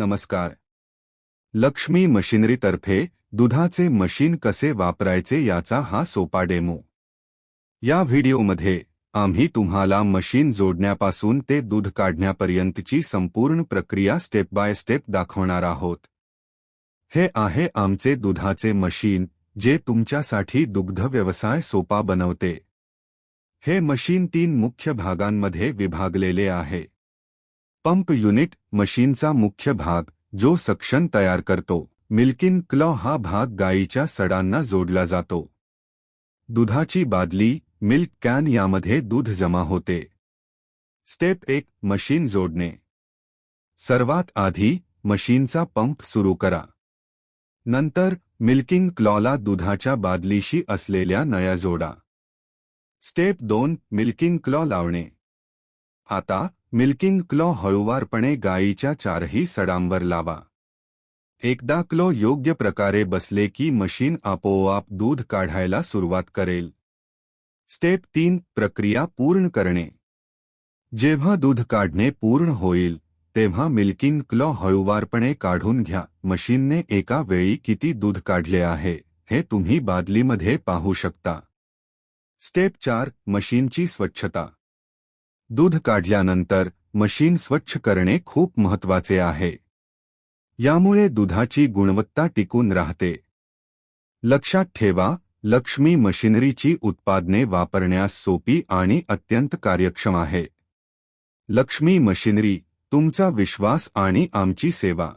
नमस्कार. लक्ष्मी मशिनरीतर्फे दुधाचे मशीन कसे वापरायचे याचा हा सोपा डेमो. या व्हिडिओमध्ये आम्ही तुम्हाला मशीन जोडण्यापासून ते दूध काढण्यापर्यंतची संपूर्ण प्रक्रिया स्टेप बाय स्टेप दाखवणार आहोत. हे आहे आमचे दुधाचे मशीन, जे तुमच्यासाठी दुग्ध व्यवसाय सोपा बनवते. हे मशीन तीन मुख्य भागांमध्ये विभागलेले आहे. पंप युनिट मशीनचा मुख्य भाग जो सक्शन तयार करतो. मिल्किन क्लॉ हा भाग गायीच्या सडांना जोडला जातो. दुधाची बादली मिल्क कॅन यामध्ये दूध जमा होते. स्टेप एक मशीन जोडणे. सर्वात आधी मशीनचा पंप सुरू करा. नंतर मिल्किंग क्लॉला दुधाच्या बादलीशी असलेल्या नया जोडा. स्टेप दोन मिल्किंग क्लॉ लावणे. आता मिल्किंग क्लॉ हळूवारपणे गायीच्या चारही सडांवर लावा. एकदा क्लो योग्य प्रकारे बसले की मशीन आपोआप दूध काढायला सुरुवात करेल. स्टेप तीन, प्रक्रिया पूर्ण करणे. जेव्हा दूध काढणे पूर्ण होईल, तेव्हा मिल्किंग क्लॉ हळूवारपणे काढून घ्या. मशीनने एका वेळी किती दूध काढले आहे, हे तुम्ही बादलीमध्ये पाहू शकता. स्टेप चार, मशीनची स्वच्छता. दूध काढल्यानंतर मशीन स्वच्छ करणे खूप महत्त्वाचे आहे. यामुळे दुधाची गुणवत्ता टिकून राहते. लक्षात ठेवा लक्ष्मी मशिनरीची उत्पादने वापरण्यास सोपी आणि अत्यंत कार्यक्षम आहे. लक्ष्मी मशिनरी तुमचा विश्वास आणि आमची सेवा.